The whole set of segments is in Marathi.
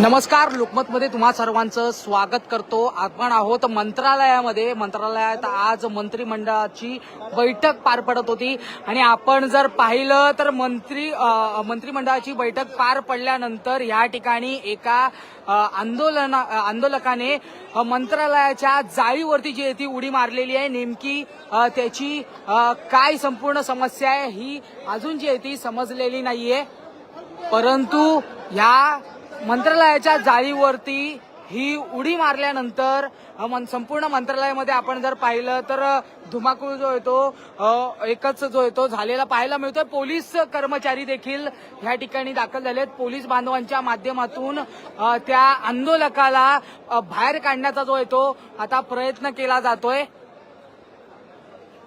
नमस्कार लोकमतमध्ये तुम्हा सर्वांचं स्वागत करतो. आपण आहोत मंत्रालयामध्ये. मंत्रालयात आज मंत्रिमंडळाची बैठक पार पडत होती. आणि आपण जर पाहिलं तर मंत्री मंत्रिमंडळाची बैठक पार पडल्यानंतर या ठिकाणी एका आंदोलना आंदोलकाने मंत्रालयाच्या जाळीवरती जी आहे ती उडी मारलेली आहे. नेमकी त्याची काय संपूर्ण समस्या आहे ही अजून जी आहे ती समजलेली नाहीये. परंतु ह्या मंत्रालयाच्या जाळीवरती ही उडी मारल्यानंतर मन- संपूर्ण मंत्रालयामध्ये आपण जर पाहिलं तर धुमाकूळ जो येतो एकच जो येतो झालेला पाहायला मिळतोय. पोलीस कर्मचारी देखील या ठिकाणी दाखल झालेत. पोलीस बांधवांच्या माध्यमातून त्या आंदोलकाला बाहेर काढण्याचा जो येतो आता प्रयत्न केला जातोय.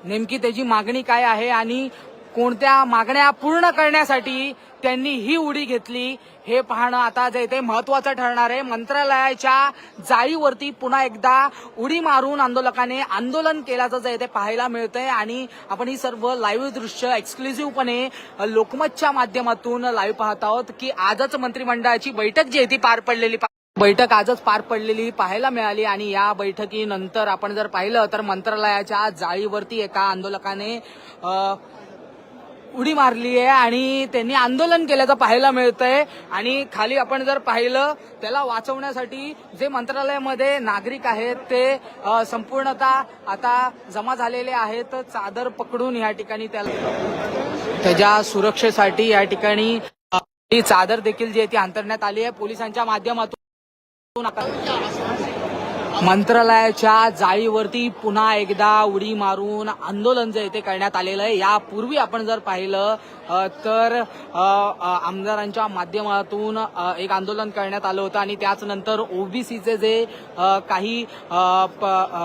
नेमकी त्याची मागणी काय आहे आणि कोणत्या मागण्या पूर्ण करण्यासाठी त्यांनी ही उडी घेतली. हे पाहणं आता जे ते महत्वाचं ठरणार आहे. मंत्रालयाच्या जाळीवरती पुन्हा एकदा उडी मारून आंदोलकाने आंदोलन केल्याचं जे ते पाहायला मिळतंय. आणि आपण ही सर्व लाईव्ह दृश्य एक्सक्लुझिव्हपणे लोकमतच्या माध्यमातून लाईव्ह पाहत आहोत की आजच मंत्रिमंडळाची बैठक जी आहे ती पार पडलेली. पा- बैठक आजच पार पडलेली पाहायला मिळाली. आणि या बैठकीनंतर आपण जर पाहिलं तर मंत्रालयाच्या जाळीवरती एका आंदोलकाने उडी मारली आहे आणि त्यांनी आंदोलन केल्याचं पाहायला मिळतंय. आणि खाली आपण जर पाहिलं त्याला वाचवण्यासाठी जे मंत्रालयामध्ये नागरिक आहेत ते संपूर्णतः आता जमा झालेले आहेत. चादर पकडून या ठिकाणी त्याला त्याच्या सुरक्षेसाठी या ठिकाणी चादर देखील जी आहे ती अंतरण्यात आली आहे. पोलिसांच्या माध्यमातून मंत्रालयाच्या जाळीवरती पुन्हा एकदा उडी मारून आंदोलन जे ते करण्यात आलेलं आहे यापूर्वी आपण जर पाहिलं तर आमदारांच्या माध्यमातून एक आंदोलन करण्यात आलं होतं आणि त्याचनंतर ओबीसीचे जे काही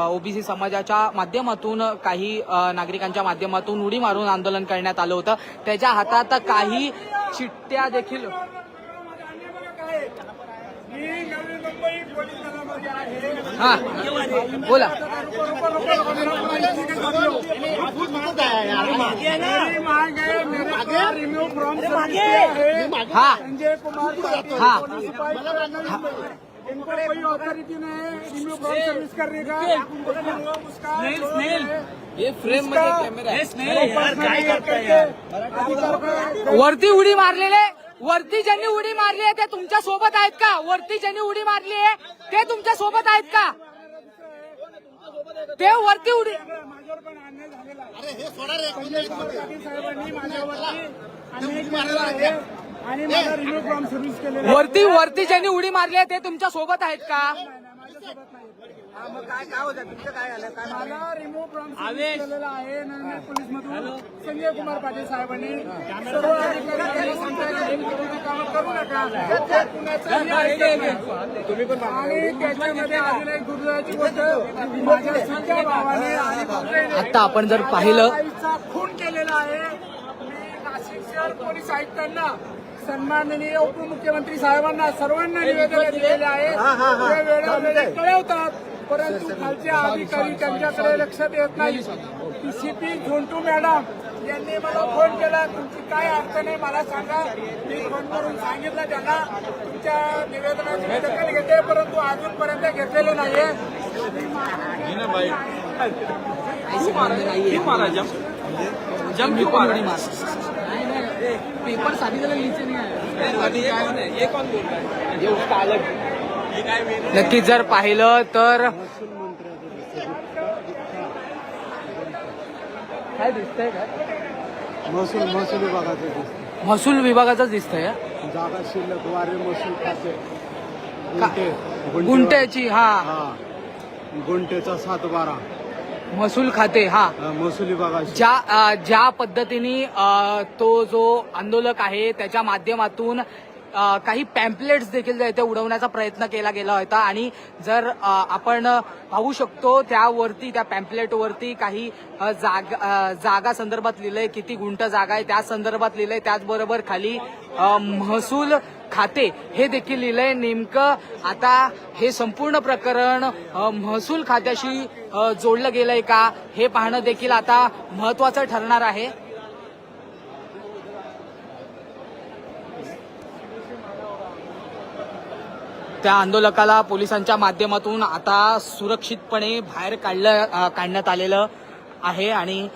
ओबीसी समाजाच्या माध्यमातून काही नागरिकांच्या माध्यमातून उडी मारून आंदोलन करण्यात आलं होतं. त्याच्या हातात काही चिठ्ठ्या देखील मी नवी मुंबई पोलीस दलामध्ये आहे हा बोला मेरी मांग है मेरे को रिमूव फ्रॉम सर्विस है हा संजय कुमार पाटिल हाँ। पुलिस सिपाही नवी मुंबई। इनको कोई है. है, फ्रेम अधिकार वरती उडी मारलेले वरती ज्यांनी उडी मारली आहे ते तुमच्यासोबत आहेत का? वरती ज्यांनी उडी मारली आहे ते तुमच्यासोबत आहेत का? ते वरती उडी. वरती वरती ज्यांनी उडी मारली आहे ते तुमच्यासोबत आहेत का? मला रिमूव्ह फ्रॉम सर्व्हिस केलेला आहे. नवी पोलीस मधून संजय कुमार पाटील साहेबांनी सर्व अधिकाऱ्यांना सांगताय की विरोधी कामं करू नका. हे. आणि त्याच्यामध्ये अजून एक दुर्दैवाची गोष्ट माझ्या सख्या भावाने आणि आता आपण जर पाहिलं आईचा खून केलेला आहे. मी नाशिक शहर पोलीस आयुक्तांना सन्माननीय उपमुख्यमंत्री साहेबांना सर्वांना निवेदन दिलेले आहे. ते वेळोवेळी कळवतात. परंतु खालचे अधिकारी त्यांच्याकडे लक्ष देत नाही. पीसीपी झोंटू मॅडम यांनी मला फोन केला. तुमची काय अडचण आहे मला सांगा. मी फोन करून सांगितलं त्यांना. तुमच्या निवेदनाची दखल घेते परंतु अजूनपर्यंत घेतलेलं नाहीये. जम क्यों मारा पेपर साधी जरा नीचे नाही. नक्कीच जर पाहिलं तर काय दिसतंय काय महसूल महसूल विभागाचे दिसते. महसूल विभागाचंच दिसतंय जागा शिल्लक वारे महसूल खाते. गुंट्याची हा. हा. गुंटेचा सात बारा. महसूल खाते हा. महसूल विभागाची. ज्या ज्या पद्धतीने तो जो आंदोलक आहे त्याच्या माध्यमातून काही पॅम्पलेट्स देखील जे उडवण्याचा प्रयत्न केला गेला होता. आणि जर आपण पाहू शकतो त्यावरती त्या पॅम्पलेटवरती काही जाग जागा जागा संदर्भात लिहिलंय किती गुंट जागा आहे त्या संदर्भात लिहिलंय. त्याचबरोबर खाली महसूल खाते हे देखील लिहिलंय. नेमकं आता हे संपूर्ण प्रकरण महसूल खात्याशी जोडलं गेलंय का हे पाहणं देखील आता महत्वाचं ठरणार आहे. त्या आंदोलकाला पोलिसांच्या माध्यमातून आता सुरक्षितपणे बाहेर काढलं काढण्यात आलेलं आहे. आणि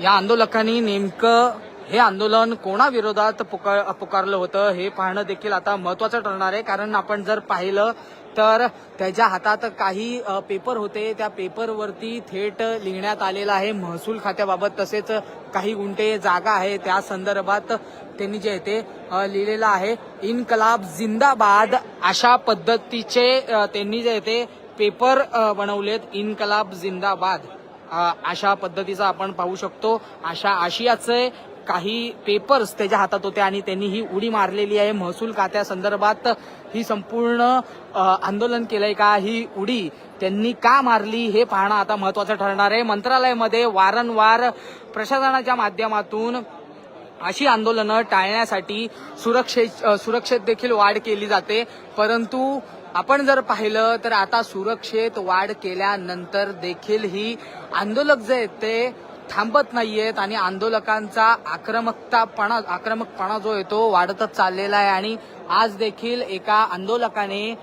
या आंदोलकांनी नेमकं हे आंदोलन कोणाविरोधात पुकार पुकारलं होतं हे पाहणं देखील आता महत्वाचं ठरणार आहे. कारण आपण जर पाहिलं तर त्याच्या हातात काही पेपर होते. त्या पेपरवरती थेट लिहिण्यात आलेलं आहे. महसूल खात्याबाबत तसेच काही गुंठे जागा आहे. त्या संदर्भात त्यांनी जे आहे ते लिहिलेलं आहे. इनकलाब जिंदाबाद अशा पद्धतीचे त्यांनी जे ते पेपर बनवलेत. इनकलाब जिंदाबाद अशा पद्धतीचा आपण पाहू शकतो. अशा आशियाचे काही पेपर्स त्याच्या हातात होते आणि त्यांनी ही उडी मारलेली आहे. महसूल खात्यासंदर्भात ही संपूर्ण आंदोलन केलंय का? ही उडी त्यांनी का मारली? हे पाहणं आता महत्वाचं ठरणार आहे. मंत्रालयामध्ये वारंवार प्रशासनाच्या माध्यमातून अशी आंदोलनं टाळण्यासाठी सुरक्षे सुरक्षेत देखील वाढ केली जाते. परंतु आपण जर पाहिलं तर आता सुरक्षेत वाढ केल्यानंतर देखील ही आंदोलक जे आहेत ते थांबत नाहीयेत आणि आंदोलकांचा आक्रमकतापणा आक्रमकपणा जो आहे तो वाढतच चाललेला आहे. आणि आज देखील एका आंदोलकाने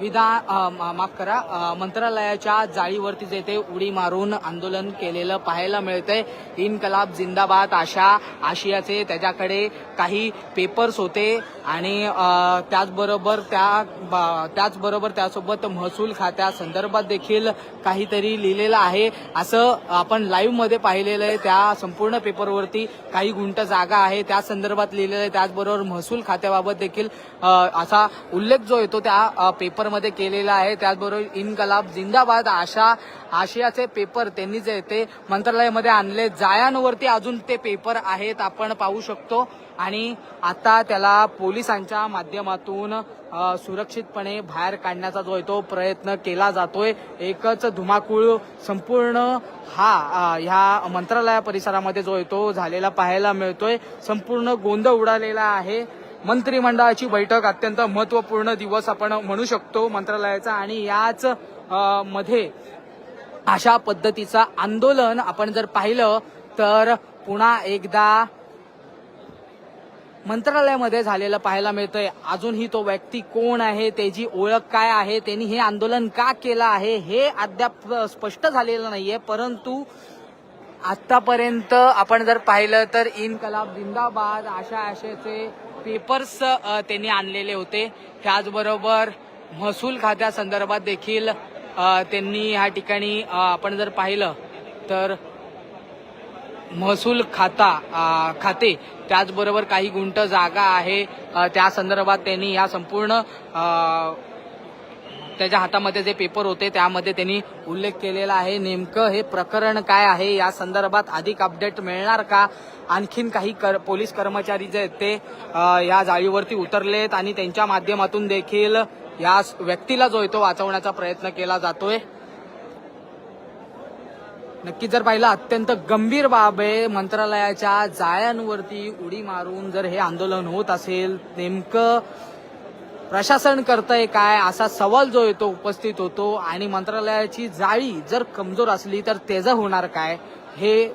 विधान मा- माफ करा मंत्रालयाच्या जाळीवरती जे ते उडी मारून आंदोलन केलेलं पाहायला मिळतंय. इनकलाब जिंदाबाद आशा आशियाचे त्याच्याकडे काही पेपर्स होते आणि त्याचबरोबर त्या त्याचबरोबर त्यासोबत महसूल खात्या संदर्भात देखील काहीतरी लिहिलेलं आहे. असं आपण लाईव्हमध्ये पाहिलेलं आहे. त्या संपूर्ण पेपरवरती काही गुंट जागा आहे. त्या संदर्भात लिहिलेलं आहे. त्याचबरोबर महसूल खात्याबाबत देखील असा उल्लेख जो येतो त्या पेपर मध्ये केलेला आहे. त्याचबरोबर इनकलाब जिंदाबाद. आशा आशियाचे पेपर त्यांनी जे ते मंत्रालयामध्ये आणले. जायांवरती अजून ते पेपर आहेत आपण पाहू शकतो. आणि आता त्याला पोलिसांच्या माध्यमातून सुरक्षितपणे बाहेर काढण्याचा जो आहे तो प्रयत्न केला जातोय. एकच धुमाकूळ संपूर्ण हा ह्या मंत्रालया परिसरामध्ये जो आहे तो झालेला पाहायला मिळतोय. संपूर्ण गोंधळ उडालेला आहे. मंत्रिमंडळाची बैठक अत्यंत महत्त्वपूर्ण दिवस आपण म्हणू शकतो मंत्रालयाचा. आणि याच मध्ये अशा पद्धतीचं आंदोलन आपण जर पाहिलं तर पुन्हा एकदा मंत्रालयामध्ये झालेलं पाहायला मिळतंय. अजूनही तो व्यक्ती कोण आहे त्याची ओळख काय आहे त्यांनी हे आंदोलन का केलं आहे हे अद्याप स्पष्ट झालेलं नाहीये. परंतु आतापर्यंत आपण जर पाहिलं तर इनकलाब जिंदाबाद अशा आशयाचे पेपर्स त्यांनी आणलेले होते. त्याचबरोबर महसूल खात्यासंदर्भात देखील त्यांनी ह्या ठिकाणी आपण जर पाहिलं तर महसूल खाता खाते त्याचबरोबर काही गुंट जागा आहे त्या संदर्भात त्यांनी या संपूर्ण त्याच्या हातामध्ये जे पेपर होते त्यामध्ये त्यांनी उल्लेख केलेला आहे. नेमकं हे प्रकरण काय आहे? या संदर्भात अधिक अपडेट मिळणार का? आणखीन काही कर, पोलीस कर्मचारी जे आहेत ते या जाळीवरती उतरलेत आणि त्यांच्या माध्यमातून देखील या व्यक्तीला जो आहे तो वाचवण्याचा प्रयत्न केला जातोय. नक्की जर पाहिलं अत्यंत गंभीर बाब आहे. मंत्रालयाच्या जाळ्यांवरती उडी मारून जर हे आंदोलन होत असेल नेमकं प्रशासन करतंय काय? असा सवाल जो येतो उपस्थित होतो आणि मंत्रालयाची जाळी जर कमजोर असली तर त्याचं होणार काय? हे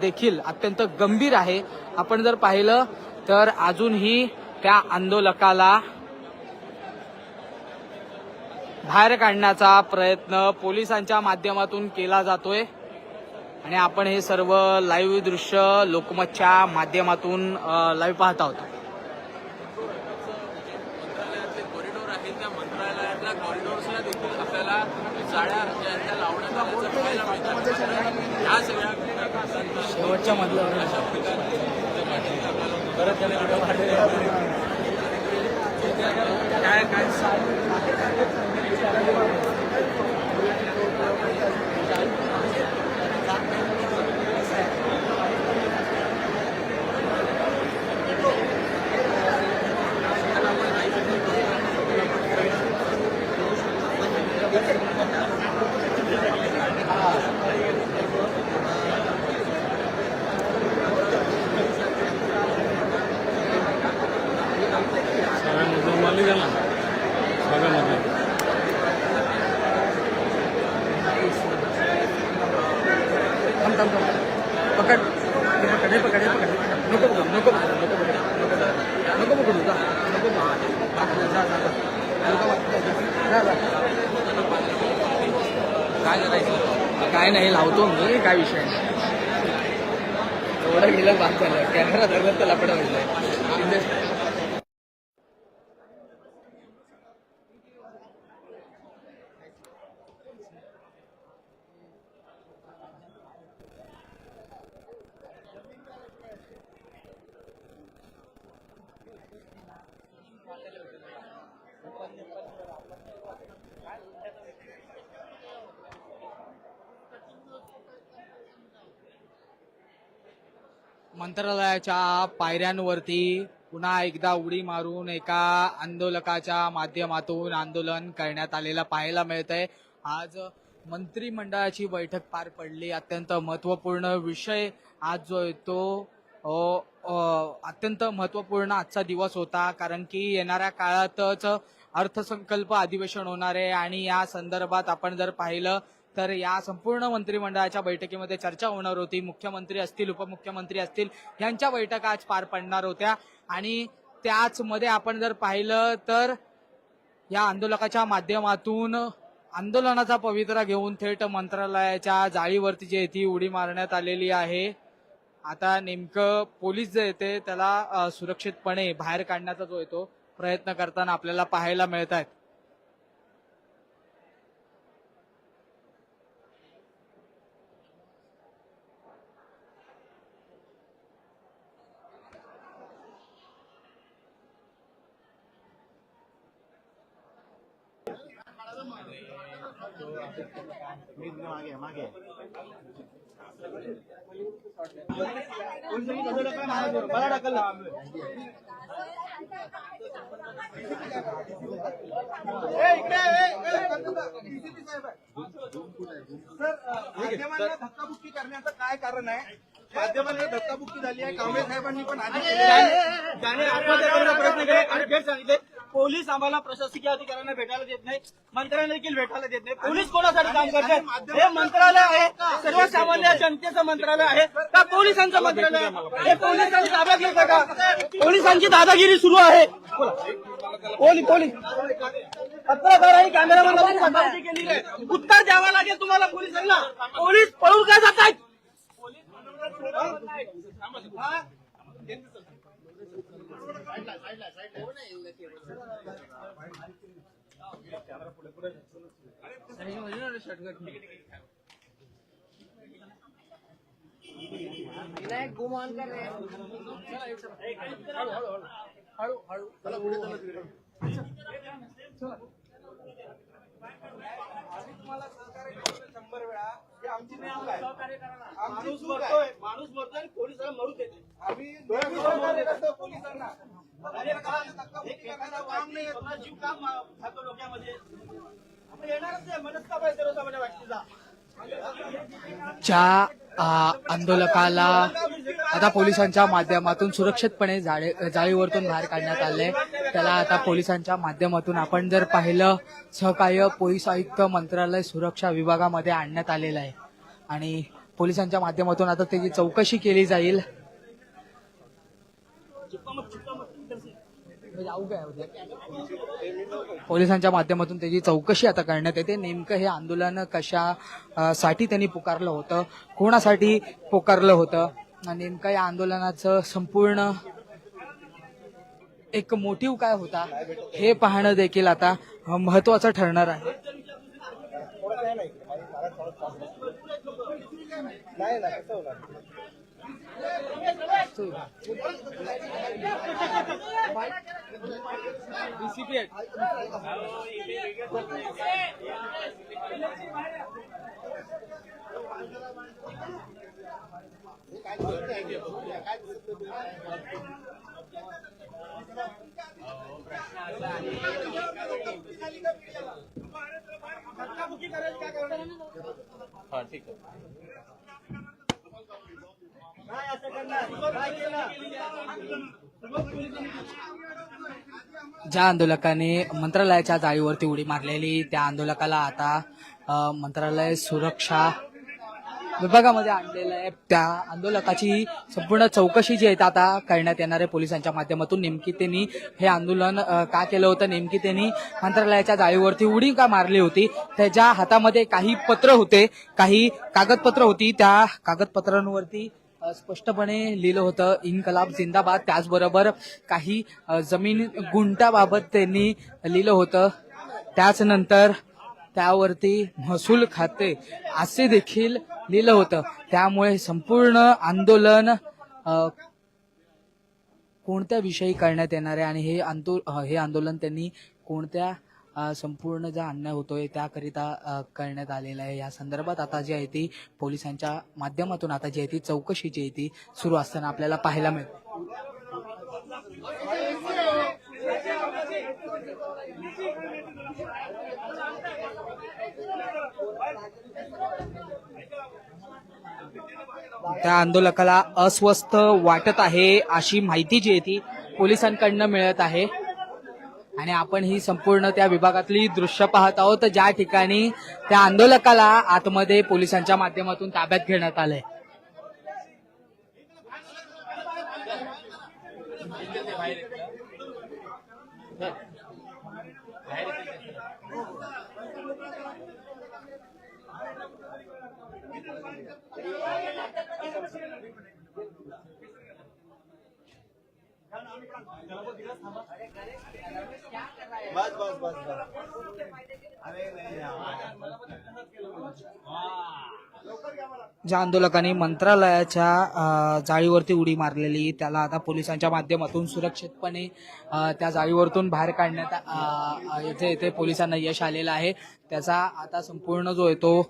देखील अत्यंत गंभीर आहे. आपण जर पाहिलं तर अजूनही त्या आंदोलकाला बाहेर काढण्याचा प्रयत्न पोलिसांच्या माध्यमातून केला जातोय. आणि आपण हे सर्व लाईव्ह दृश्य लोकमतच्या माध्यमातून लाईव्ह पाहत आहोत मंत्रालयातले कॉरिडॉर आहेत त्या मंत्रालयातल्या कॉरिडॉर्सला देखील आपल्याला जाळ्या ज्या आहेत त्या लावण्यात आल्याचं पाहायला मिळतं ह्या सगळ्या शेवटच्या मधलं. काय काय? थांब थांब पकड हे पकड हे पकड हे पकड नको पकड नको पकड नको पकड नको पकड नको पकडू जा नको पकडू काय करायचं काय नाही लावतो मी काय विषय नाही एवढं गेलं बाद झालं कॅमेरा धरलं तर लपडा होईल मंत्रालयाच्या पायऱ्यांवरती पुन्हा एकदा उडी मारून एका आंदोलकाच्या माध्यमातून आंदोलन करण्यात आलेलं पाहायला मिळत आहे आज मंत्रिमंडळाची बैठक पार पडली. अत्यंत महत्त्वपूर्ण विषय आज जो आहे तो अत्यंत महत्त्वपूर्ण आजचा दिवस होता कारण की येणाऱ्या काळातच अर्थसंकल्प अधिवेशन होणार आहे आणि या संदर्भात आपण जर पाहिलं तर या संपूर्ण मंत्रिमंडळाच्या बैठकीमध्ये चर्चा होणार होती. मुख्यमंत्री असतील उपमुख्यमंत्री असतील यांच्या बैठका आज पार पडणार होत्या. आणि त्याच मध्ये आपण जर पाहिलं तर या आंदोलकाच्या माध्यमातून आंदोलनाचा पवित्रा घेऊन थेट मंत्रालयाच्या जाळीवरती जी आहे ती उडी मारण्यात आलेली आहे. आता नेमकं पोलीस जे येते त्याला सुरक्षितपणे बाहेर काढण्याचा जो येतो तो प्रयत्न करताना आपल्याला पाहायला मिळत आहेत माध्यमांना धक्काबुक्की करण्याचं काय कारण आहे माध्यमांना धक्काबुक्की झाली आहे कांबळे साहेबांनी पण आधी करण्याचा प्रयत्न केले आणि भेट सांगितले पोलीस आम्हाला प्रशासकीय अधिकाऱ्यांना भेटायला देत नाही मंत्र्यांना देखील भेटायला देत नाही पोलीस कोणासाठी काम करतात हे मंत्रालय आहे. सर्वसामान्य जनतेचं मंत्रालय आहे. का पोलिसांचं मंत्रालय आहे? हे पोलिसांची ताब्यात घेतं का? पोलिसांची दादागिरी सुरू आहे. Police police. पत्रकार आणि कॅमेरामॅन केली आहे. उत्तर द्यावं लागेल तुम्हाला पोलिसांना. पोलीस पळून काय जात आहेत शंभर वेळा हे आमची नेम आहे आमची माणूस चूक आहे माणूस मरतोय आणि पोलिसाला मरू देते आम्ही पोलिसांना काम खातो डोक्यामध्ये? आपण येणारच व्यक्तीचा आ, आंदोलकाला आता पोलिसांच्या माध्यमातून सुरक्षितपणे जाळे जाळीवरतून बाहेर काढण्यात आले त्याला आता पोलिसांच्या माध्यमातून आपण जर पाहिलं सहकार्य पोलीस आयुक्त मंत्रालय सुरक्षा विभागामध्ये आणण्यात आलेलं आहे. आणि पोलिसांच्या माध्यमातून आता त्याची चौकशी केली जाईल. पोलिसांच्या माध्यमातून त्याची चौकशी आता करण्यात येते. नेमकं हे आंदोलन कशा साठी त्यांनी पुकारलं होतं? कोणासाठी पुकारलं होतं? नेमकं या आंदोलनाचं संपूर्ण एक मोटिव्ह काय होता? हे पाहणं देखील आता महत्वाचं ठरणार आहे. धक्काबुक्की करायची काय आहे? काय असं करणार काय केलं ज्या आंदोलकाने मंत्रालयाच्या जाळीवरती उडी मारलेली त्या आंदोलकाला आता मंत्रालय सुरक्षा विभागामध्ये आणलेलं आहे. त्या आंदोलकाची संपूर्ण चौकशी जी आहे ती आता करण्यात येणार आहे पोलिसांच्या माध्यमातून. नेमकी त्यांनी हे आंदोलन का केलं होतं? नेमकी त्यांनी मंत्रालयाच्या जाळीवरती उडी का मारली होती? त्याच्या हातामध्ये काही पत्र होते काही कागदपत्र होती. त्या कागदपत्रांवरती स्पष्टपणे लिहिलं होतं इन्कलाब जिंदाबाद. त्याचबरोबर काही जमीन गुंटाबाबत त्यांनी लिहिलं होतं. त्याचनंतर त्यावरती महसूल खाते असे देखील लिहिलं होतं. त्यामुळे संपूर्ण आंदोलन कोणत्या विषयी करण्यात येणार आहे आणि हे आंदो हे आंदोलन त्यांनी कोणत्या संपूर्ण ज्या अन्याय होतोय त्याकरिता करण्यात आलेलं आहे. या संदर्भात आता जी आहे ती पोलिसांच्या माध्यमातून आता जी आहे ती चौकशी जी आहे ती सुरू असताना आपल्याला पाहायला मिळते त्या आंदोलकाला अस्वस्थ वाटत आहे अशी माहिती जी आहे ती पोलिसांकडनं मिळत आहे. आणि आपण ही संपूर्ण त्या विभागातली दृश्य पाहत आहोत ज्या ठिकाणी त्या आंदोलकाला आतमध्ये पोलिसांच्या माध्यमातून ताब्यात घेण्यात आलंय. बस बस बस अरे ज्या आंदोलकांनी मंत्रालयाच्या जाळीवरती उडी मारलेली त्याला आता पोलिसांच्या माध्यमातून सुरक्षितपणे त्या जाळीवरतून बाहेर काढण्यात येथे येथे पोलिसांना यश आलेलं आहे. त्याचा आता संपूर्ण जो आहे तो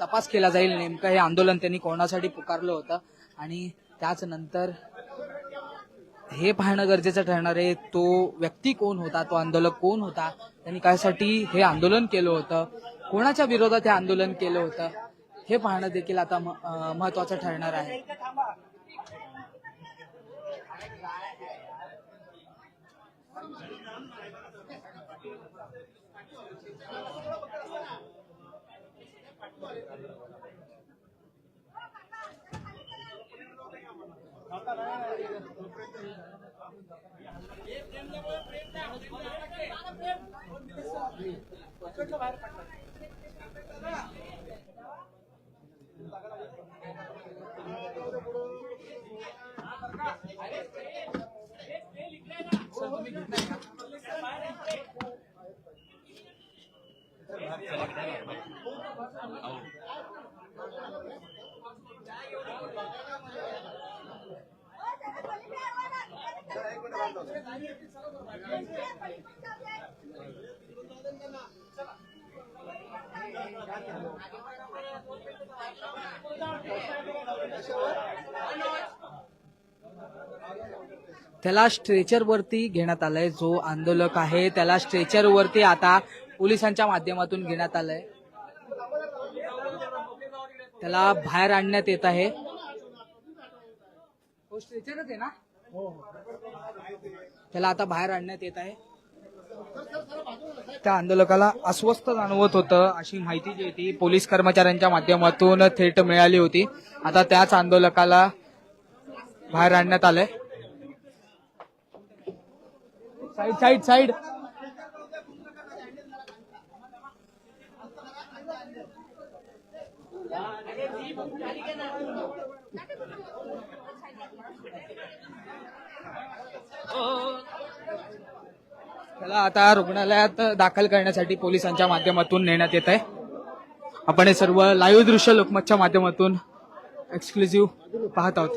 तपास केला जाईल. नेमकं हे आंदोलन त्यांनी कोणासाठी पुकारलं होतं? आणि त्याच नंतर हे पाहणं गरजेचं ठरणार आहे तो व्यक्ती कोण होता तो आंदोलक कोण होता त्यांनी कायसाठी हे आंदोलन केलं होतं कोणाच्या विरोधात हे आंदोलन केलं होतं हे पाहणं देखील आता महत्वाचं ठरणार आहे. C'est ça, त्याला स्ट्रेचर वरती घेण्यात आलंय. जो आंदोलक आहे त्याला स्ट्रेचर वरती आता पोलिसांच्या माध्यमातून घेण्यात आलंय. त्याला बाहेर आणण्यात येत आहे. हो स्ट्रेचरच आहे ना? त्याला आता बाहेर आणण्यात येत आहे. त्या आंदोलकाला अस्वस्थ जाणवत होतं अशी माहिती जी होती पोलीस कर्मचाऱ्यांच्या माध्यमातून थेट मिळाली होती. आता त्याच आंदोलकाला बाहेर आणण्यात आलंय. Side side side. त्याला आता रुग्णालयात दाखल करण्यासाठी पोलिसांच्या माध्यमातून नेण्यात येत आहे आपण हे सर्व लाईव्ह दृश्य लोकमतच्या माध्यमातून एक्सक्लुझिव्ह पाहत आहोत.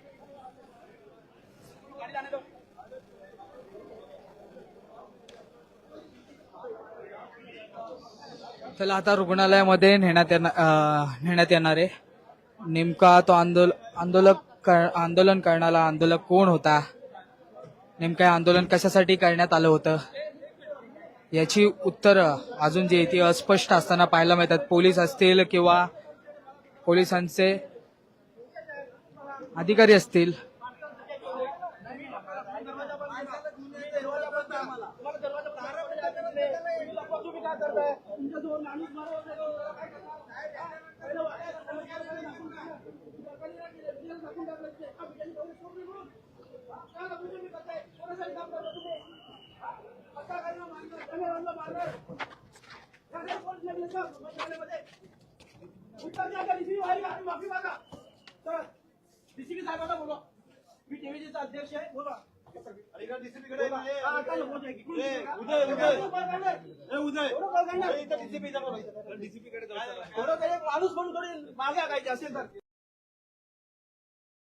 त्याला आता रुग्णालयामध्ये नेण्यात येणार नेण्यात येणार आहे. नेमका तो आंदोल आंदोलक कर- आंदोलन करणारा आंदोलक कोण होता? नेमकं आंदोलन कशासाठी करण्यात आलं होतं? याची उत्तरं अजून जी ती अस्पष्ट असताना पाहायला मिळतात. पोलीस असतील किंवा पोलिसांचे अधिकारी असतील. डीसीपी साहेबांना बोलवा मी टीव्हीचे अध्यक्ष आहे बोला माणूस म्हणून थोडी मागे आगायचे असेल तर.